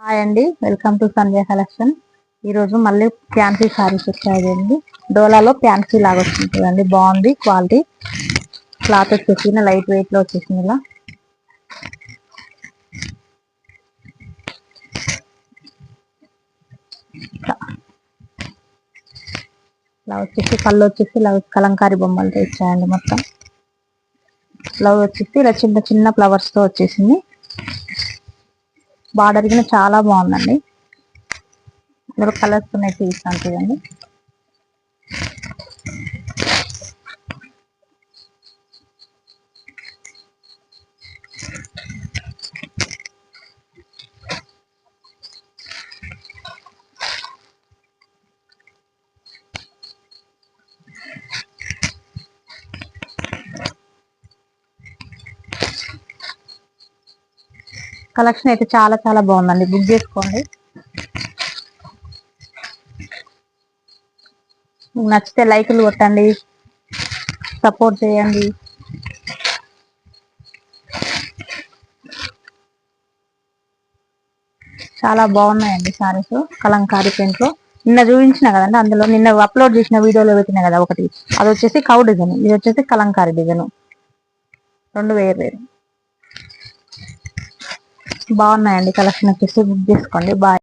Hi అండి welcome to Sandhya collection ఈరోజు మళ్ళీ ఫ్యాన్సీ సారీస్ వచ్చాయండి. డోలాలో ఫ్యాన్సీ లాగా వచ్చింటుందండి బాగుంది క్వాలిటీ క్లాత్ వచ్చేసి లైట్ వెయిట్లో వచ్చేసింది ఇలా. ఇలా వచ్చేసి కళ్ళు వచ్చేసి ఇలా కలంకారీ బొమ్మలతో ఇచ్చాయండి మొత్తం. లవ్ వచ్చేసి ఇలా చిన్న చిన్న ఫ్లవర్స్తో వచ్చేసింది. బార్డర్ కూడా చాలా బాగుందండి. ఇందులో కలర్స్ ఉన్నాయి చూస్తాను చూడండి కలెక్షన్ అయితే చాలా చాలా బాగుందండి. బుక్ చేసుకోండి. మీకు నచ్చితే లైకులు కొట్టండి. సపోర్ట్ చేయండి. చాలా బాగున్నాయండి సారీస్. కలంకారీ పెయింట్లో లో నిన్న చూపించిన కదండి అందులో. నిన్న అప్లోడ్ చేసిన వీడియోలో పెట్టిన కదా ఒకటి. అది వచ్చేసి కౌ డిజైన్ ఇది వచ్చేసి కలంకారీ డిజైన్ రెండు వేరు వేరు. బాగున్నాయండి. కలెక్షన్ వచ్చేసి బుక్ చేసుకోండి. బాయ్.